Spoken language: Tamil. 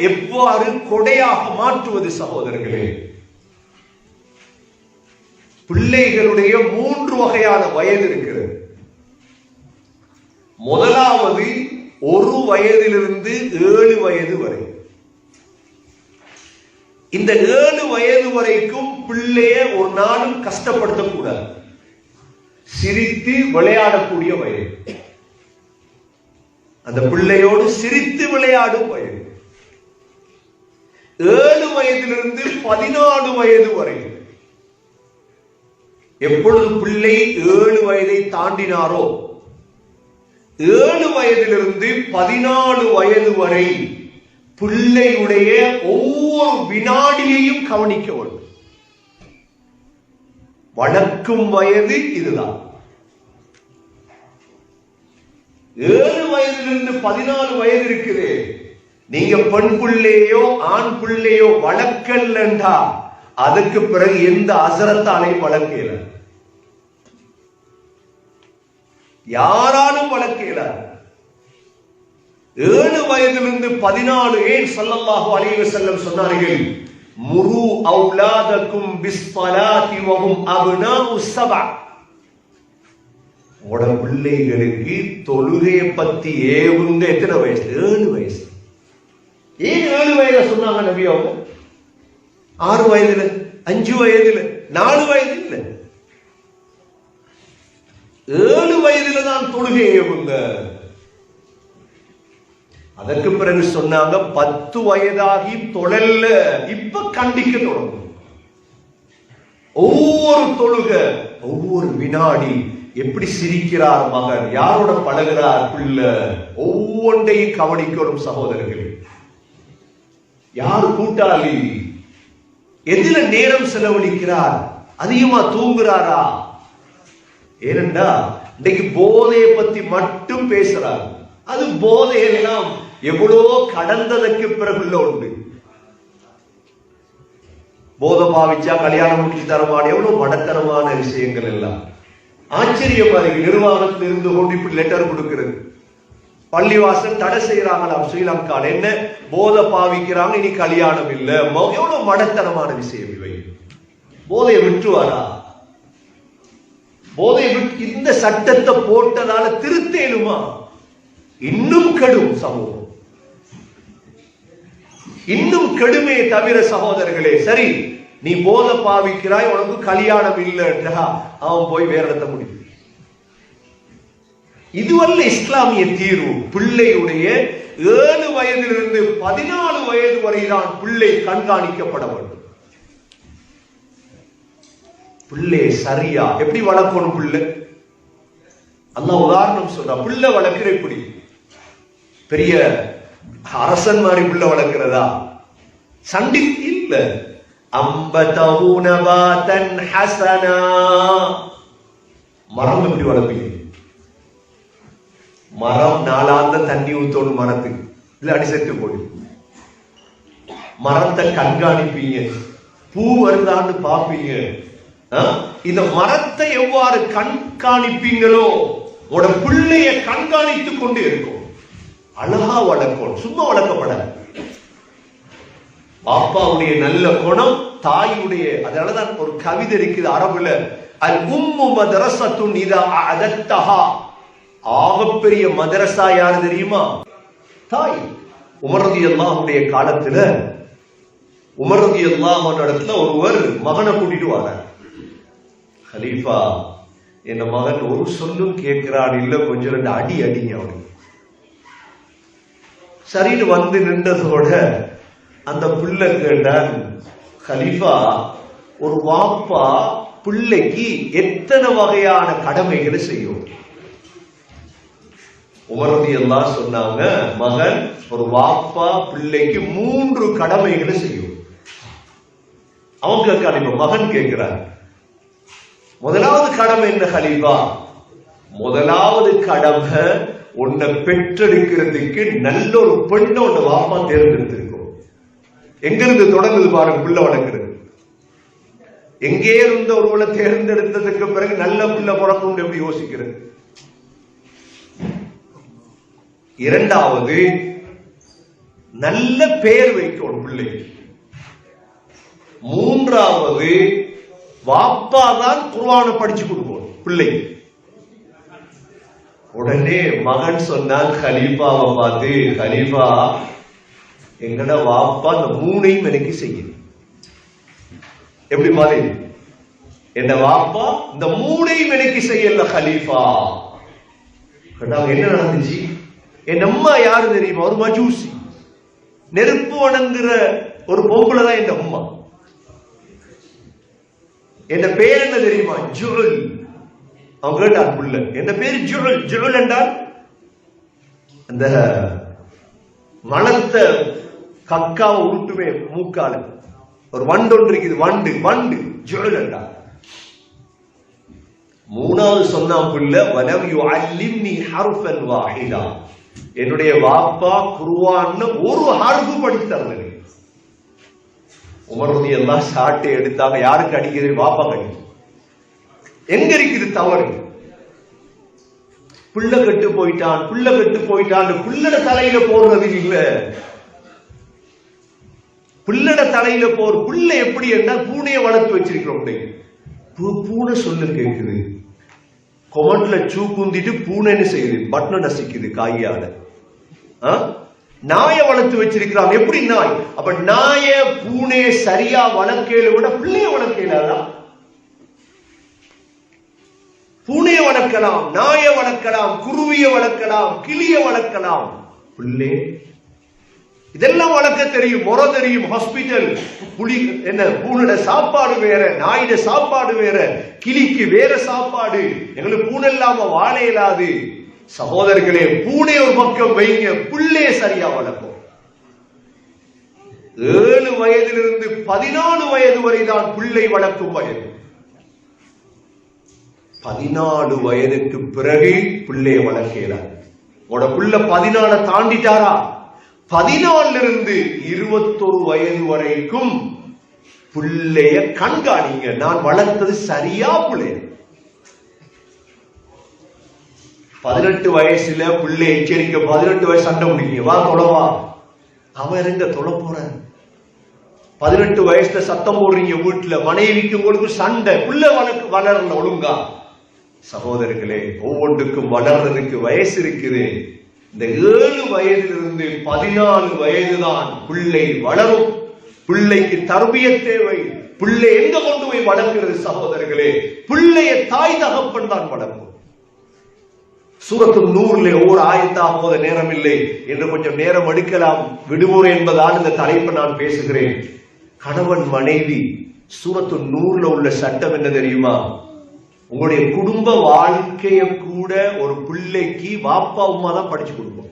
எவ்வாறு கொடையாக மாற்றுவது சகோதரர்களே? பிள்ளைகளுடைய மூன்று வகையான வயது இருக்கிறது. முதலாவது ஒரு வயதிலிருந்து ஏழு வயது வரை. இந்த ஏழு வயது வரைக்கும் பிள்ளைய ஒரு நாளும் கஷ்டப்படுத்தக்கூடாது. சிரித்து விளையாடக்கூடிய வயது அந்த பிள்ளையோடு சிரித்து விளையாடும் வயது வயதிலிருந்து பதினாலு வயது வரை எப்பொழுது பிள்ளை ஏழு வயதை தாண்டினாரோ ஏழு வயதிலிருந்து பதினாலு வயது வரை பிள்ளையுடைய ஒவ்வொரு வினாடியையும் கவனிக்க வேண்டும். வளர்க்கும் வயது இதுதான். ஏழு வயதிலிருந்து பதினாலு வயது இருக்குது. நீங்க பெண் பிள்ளையோ ஆண் பிள்ளையோ வளர்க்கலண்டா அதுக்கு பிறகு எந்த அசரத்தாலையும் வளர்க்கல யாராலும் வளர்க்கல ஏழு வயதிலிருந்து பதினாலு ஏன் ஸல்லல்லாஹு அலைஹி செல்லம் சொன்னார்கள் முரு அவுலாதக்கும் பிஸ்ஸலாத்தி வஹும் அப்னாஉ ஸபா உட பிள்ளைகளுக்கு தொழுகையை பத்தி ஏவுங்க எத்தனை வயசு? ஏழு வயசு. ஏன் ஏழு வயதுல சொன்னாங்க நபி அவங்க ஆறு வயதுல அஞ்சு வயதுல நாலு வயது இல்ல ஏழு வயதுல தான் தொழுகை ஏவுங்க அதற்கு பிறகு சொன்னாங்க பத்து வயதாகி தொழல்ல இப்ப கண்டிக்க தொடங்கும் ஒவ்வொரு தொழுக ஒவ்வொரு வினாடி எப்படி சிரிக்கிறார் மகன் யாரோட பழகிறார் பிள்ளை ஒவ்வொன்றையும் கவனிக்கணும் சகோதரர்கள் யார் கூட்டாளி? எதில நேரம் செலவழிக்கிறார்? அதிகமா தூங்குறாரா? ஏனென்றா இன்னைக்கு போதையை பத்தி மட்டும் பேசுறார். அது போதையெல்லாம் எவ்வளவோ கடந்ததற்கு பிறகுள்ள உண்டு போதை பாவிச்சா கல்யாணம் முடிச்சு தரமான எவ்வளவு மடத்தனமான விஷயங்கள் எல்லாம். ஆச்சரியமா இருக்கு நிர்வாகத்தில் இருந்து கொண்டு இப்படி லெட்டர் கொடுக்கிறது. பள்ளிவாசல் தடை செய்யறாங்களாம் ஸ்ரீலங்கால என்ன? போதை பாவிக்கிறாங்க இனி கல்யாணம் இல்ல. எவ்வளவு மடத்தனமான விஷயம் இவை. போதையை விட்டுவாரா போதையை விட்டு இந்த சட்டத்தை போட்டதால திருத்தேலுமா இன்னும் கெடும் சமூகம். இன்னும் கெடுமே தவிர சகோதரர்களே சரி நீ போதை பாவிக்கிறாய் உனக்கு கல்யாணம் இல்லைன்றா அவன் போய் வேற இடத்த முடியும் இதுவல்ல இஸ்லாமிய தீர்வு. பிள்ளையுடைய ஏழு வயதிலிருந்து பதினாலு வயது வரைதான் பிள்ளை கண்காணிக்கப்பட வேண்டும். பிள்ளை சரியா? எப்படி வளர்க்கணும் பிள்ளை? அல்ல உதாரணம் சொல்றா பிள்ளை வளர்க்கிற இப்படி பெரிய அரசன் மாதிரி பிள்ளை வளர்க்கிறதா? சண்டி இல்ல. அம்பதஹு ஹசனா. மரம் எப்படி வளர்ப்பீங்க? மரம் நாளாந்த தண்ணி ஊத்தணும் மரத்துக்கு. இல்ல அடி செத்து போடு. மரத்தை கண்காணிப்பீங்க. பூ வருதான்னு பாப்பீங்க இந்த மரத்தை எவ்வாறு கண்காணிப்பீங்களோ உட பிள்ளைய கண்காணித்துக் கொண்டு இருக்கும். அழகா வளர்க்கும் சும்மா வளர்க்கப்பட பாப்பாவுடைய நல்ல குணம் தாயுடைய அதனாலதான் ஒரு கவிதை இருக்குது அரபுல. அல் உம்மு மதரசத்துன் இதா அதத்தஹா ஆகப்பெரிய மதரசா யாரு தெரியுமா? தாய். உமரதி அல்லாஹுடைய காலத்துல உமரதி அல்லாஹ் இடத்துல ஒருவர் மகனை கூட்டிட்டு வரார் ஹலீஃபா என் மகன் ஒரு சொல்லும் கேட்கிறான் இல்ல கொஞ்சம் ரெண்டு அடி அடிங்க அவனுக்கு. சரின்னு வந்து நின்றதோட அந்த பிள்ளை கேட்டான் ஹலீஃபா ஒரு வாப்பா பிள்ளைக்கு எத்தனை வகையான கடமைகளை செய்யும்? உமரதி எல்லாம் சொன்னாங்க மகன் ஒரு வாப்பா பிள்ளைக்கு மூன்று கடமைகளை செய்யும் அவன் கேட்கிறான் இப்ப மகன் கேட்கிறான் முதலாவது கடமை என்ன ஹலீபா முதலாவது கடமை உன்னை பெற்றெடுக்கிறதுக்கு நல்ல ஒரு பெண்ணை உன்னை வாப்பா தேர்ந்தெடுத்திருக்கும். எங்கிருந்து தொடங்குது பாருங்க பிள்ளை வளர்க்கிறது. எங்கே இருந்த ஒருவளை தேர்ந்தெடுத்ததுக்கு பிறகு நல்ல பிள்ளை பிறக்கும் எப்படி யோசிக்கிறது? இரண்டாவது நல்ல பெயர் வைக்கணும் பிள்ளைக்கு மூன்றாவது வாப்பா தான் குர்வான படிச்சு கொடுக்கணும் பிள்ளைக்கு உடனே மகன் சொன்னால் ஹலீஃபாவை பார்த்து ஹலீஃபா எங்கட வாப்பா இந்த மூணையும் எனக்கு செய்யுது எப்படி மாதிரி என்ன வாப்பா இந்த மூணையும் எனக்கு செய்யல ஹலீஃபா என்ன நடந்துச்சு? என் அம்மா யாரு தெரியுமா? ஒரு மஜூசி. நெருப்பு வணங்குற ஒரு பொம்பளை தான் என் அம்மா. என்ன பேர் என்ன தெரியுமா? ஜுல் அவன் கேட்டான் புள்ள. என்ன பேர்? ஜுல் ஜுல் என்றால்? அந்த மணத்த கக்காவை உருட்டுமே மூக்கால. ஒரு வண்டு ஒன்று இருக்குது. வண்டு வண்டு. ஜுல் என்றால். மூணாவது சொன்னா புள்ள வலம் யு அல்லிம்னி ஹர்ஃபன் வாஹிதா. என்னுடைய வாப்பா குருவான்னு ஒரு ஹர்ஃபு படித்து தரல உமருடைய எல்லாம் சாட்டை எடுத்தாங்க. யாருக்கு அடிக்கிறது வாப்பா கடி எங்க இருக்குது தவறு? புள்ள கட்டு போயிட்டான் புள்ள கட்டு போயிட்டான் புள்ளட தலையில போடுறது இல்ல. புள்ளட தலையில போற புள்ள எப்படி என்ன பூனையை வளர்த்து வச்சிருக்கிறோம் பூனை சொல்லு கேட்குது கொமட்ல சூ குந்திட்டு பூனைன்னு செய்யுது. பட்டனை நசிக்குது காயால. நாயை வளர்த்து வச்சிருக்கிறான். எப்படி நாய்? அப்ப நாய பூனை சரியா வளர்க்கையில விட பிள்ளைய வளர்க்கலாம் பூனையை வளர்க்கலாம் நாயை வளர்க்கலாம் குருவியை வளர்க்கலாம் கிளியை வளர்க்கலாம். பிள்ளை. இதெல்லாம் வளர்க்க தெரியும் முறை தெரியும் ஹாஸ்பிட்டல் புலி என்ன பூனோட சாப்பாடு வேற நாயிட சாப்பாடு வேற கிளிக்கு வேற சாப்பாடு. எங்களுக்கு பூனை இல்லாம வாழ இயலாது சகோதரர்களே பூனை ஒரு பக்கம் வைங்க புள்ளைய சரியா வளர்க்கும். ஏழு வயதிலிருந்து பதினாலு வயது வரை தான் பிள்ளை வளர்க்கும் வயது. பதினாலு வயதுக்கு பிறகு பிள்ளைய வளர்க்கிறார் உட புள்ள பதினால தாண்டிட்டாரா? பதினாலுல இருந்து இருபத்தொரு வயது வரைக்கும் பிள்ளைய கண்காணிங்க. நான் வளர்த்தது சரியா பிள்ளைய பதினெட்டு வயசுல பிள்ளை எச்சரிக்கை பதினெட்டு வயசு சண்டை முடிங்க வா தொலைவா அவன் எங்க தொலை போறான். பதினெட்டு வயசுல சத்தம் போடுறீங்க வீட்டுல. மனைவிக்கு உங்களுக்கு சண்டை. பிள்ளை வளர்க்கு வளரல ஒழுங்கா. சகோதரர்களே ஒவ்வொன்றுக்கும் வளர்றதுக்கு வயசு இருக்குது. இந்த ஏழு வயதிலிருந்து பதினாலு வயதுதான் பிள்ளை வளரும். பிள்ளைக்கு தர்பிய தேவை. பிள்ளை எங்க கொண்டு போய் வளர்க்கிறது சகோதரர்களே? பிள்ளைய தாய் தகப்பன் தான் வளர்க்கும். சூரத்து நூறுல ஓர் ஆயத்தா போத நேரம் இல்லை என்று கொஞ்சம் நேரம் எடுக்கலாம் விடுமுறை என்பதால் இந்த தலைப்பு நான் பேசுகிறேன். கணவன் மனைவி சூரத்து நூறுல உள்ள சட்டம் என்ன தெரியுமா? உங்களுடைய குடும்ப வாழ்க்கைய கூட ஒரு பிள்ளைக்கு வாப்பா அம்மா தான் படிச்சு கொடுப்போம்.